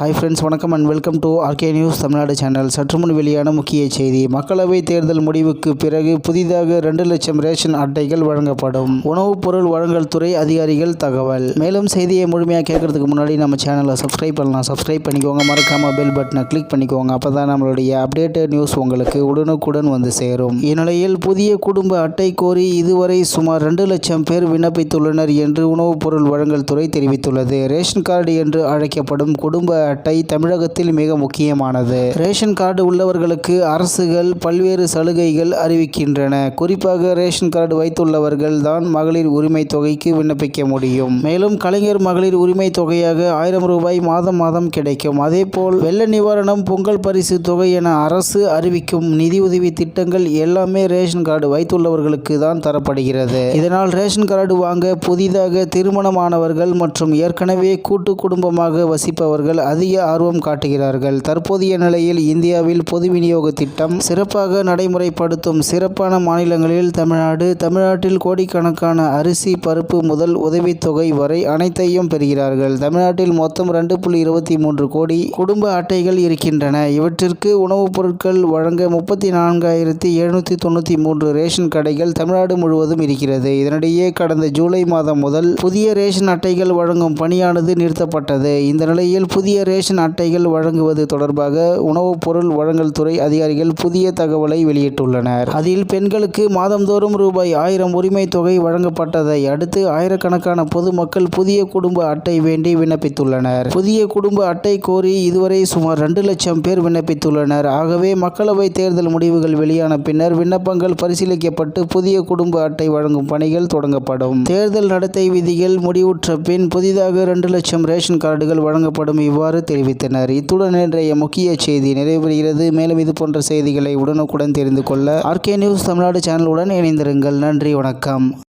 Hi friends வணக்கம் and welcome to RK news Tamil Nadu channel சற்று முன் வெளியான முக்கிய செய்தி. மக்களவை தேர்தல் முடிவுக்கு பிறகு புதிதாக ரெண்டு லட்சம் ரேஷன் அட்டைகள் வழங்கப்படும். உணவுப் பொருள் வழங்கல் துறை அதிகாரிகள் தகவல். மேலும் செய்தியை முழுமையாக கேட்கறதுக்கு முன்னாடி நம்ம சேனலை சப்ஸ்கிரைப் பண்ணலாம். சப்ஸ்கிரைப் பண்ணிக்கோங்க. மறக்காம பெல் பட்டனை கிளிக் பண்ணிக்கோங்க. அப்போ தான் நம்மளுடைய அப்டேட்டட் நியூஸ் உங்களுக்கு உடனுக்குடன் வந்து சேரும். இந்நிலையில் புதிய குடும்ப அட்டை கோரி இதுவரை சுமார் ரெண்டு லட்சம் பேர் விண்ணப்பித்துள்ளனர் என்று உணவுப் பொருள் வழங்கல் துறை தெரிவித்துள்ளது. ரேஷன் கார்டு என்று அழைக்கப்படும் குடும்ப அட்டை தமிழகத்தில் மிக முக்கியமானது. ரேஷன் கார்டு உள்ளவர்களுக்கு அரசுகள் பல்வேறு சலுகைகள் அறிவிக்கின்றன. குறிப்பாக ரேஷன் கார்டு வைத்துள்ளவர்கள் தான் மகளிர் உரிமை தொகைக்கு விண்ணப்பிக்க முடியும். மேலும் கலைஞர் மகளிர் உரிமை தொகையாக ஆயிரம் ரூபாய் மாதம் மாதம் கிடைக்கும். அதேபோல் வெள்ள நிவாரணம் பொங்கல் பரிசு தொகை என அரசு அறிவிக்கும் நிதியுதவி திட்டங்கள் எல்லாமே ரேஷன் கார்டு வைத்துள்ளவர்களுக்கு தான் தரப்படுகிறது. இதனால் ரேஷன் கார்டு வாங்க புதிதாக திருமணமானவர்கள் மற்றும் ஏற்கனவே கூட்டு குடும்பமாக வசிப்பவர்கள் அதிக ஆர்வம் காட்டுகிறார்கள். தற்போதைய நிலையில் இந்தியாவில் பொது விநியோக திட்டம் சிறப்பாக நடைமுறைப்படுத்தும் சிறப்பான மாநிலங்களில் தமிழ்நாடு தமிழ்நாட்டில் கோடிக்கணக்கான அரிசி பருப்பு முதல் உதவித்தொகை வரை அனைத்தையும் பெறுகிறார்கள். தமிழ்நாட்டில் மொத்தம் ரெண்டு புள்ளி இருபத்தி மூன்று கோடி குடும்ப அட்டைகள் இருக்கின்றன. இவற்றிற்கு உணவுப் பொருட்கள் வழங்க முப்பத்தி நான்காயிரத்தி எழுநூற்றி தொண்ணூற்றி மூன்று ரேஷன் கடைகள் தமிழ்நாடு முழுவதும் இருக்கிறது. இதனிடையே கடந்த ஜூலை மாதம் முதல் புதிய ரேஷன் அட்டைகள் வழங்கும் பணியானது நிறுத்தப்பட்டது. இந்த நிலையில் புதிய ரேஷன் அட்டைகள் வழங்குவது தொடர்பாக உணவுப் பொருள் வழங்கல் துறை அதிகாரிகள் புதிய தகவலை வெளியிட்டுள்ளனர். அதில் பெண்களுக்கு மாதந்தோறும் ரூபாய் ஆயிரம் உரிமை தொகை வழங்கப்பட்டதை அடுத்து ஆயிரக்கணக்கான பொதுமக்கள் புதிய குடும்ப அட்டை வேண்டி விண்ணப்பித்துள்ளனர். புதிய குடும்ப அட்டை கோரி இதுவரை சுமார் ரெண்டு லட்சம் பேர் விண்ணப்பித்துள்ளனர். ஆகவே மக்களவை தேர்தல் முடிவுகள் வெளியான பின்னர் விண்ணப்பங்கள் பரிசீலிக்கப்பட்டு புதிய குடும்ப அட்டை வழங்கும் பணிகள் தொடங்கப்படும். தேர்தல் நடத்தை விதிகள் முடிவுற்ற பின் புதிதாக இரண்டு லட்சம் ரேஷன் கார்டுகள் வழங்கப்படும். இவ்வாறு தெரிவித்தனர். இத்துடன் இன்றைய முக்கிய செய்தி நிறைவேறுகிறது. மேலும் இது போன்ற செய்திகளை உடனுக்குடன் தெரிந்து கொள்ள ஆர்கே நியூஸ் தமிழ்நாடு சேனலுடன் இணைந்திருங்கள். நன்றி வணக்கம்.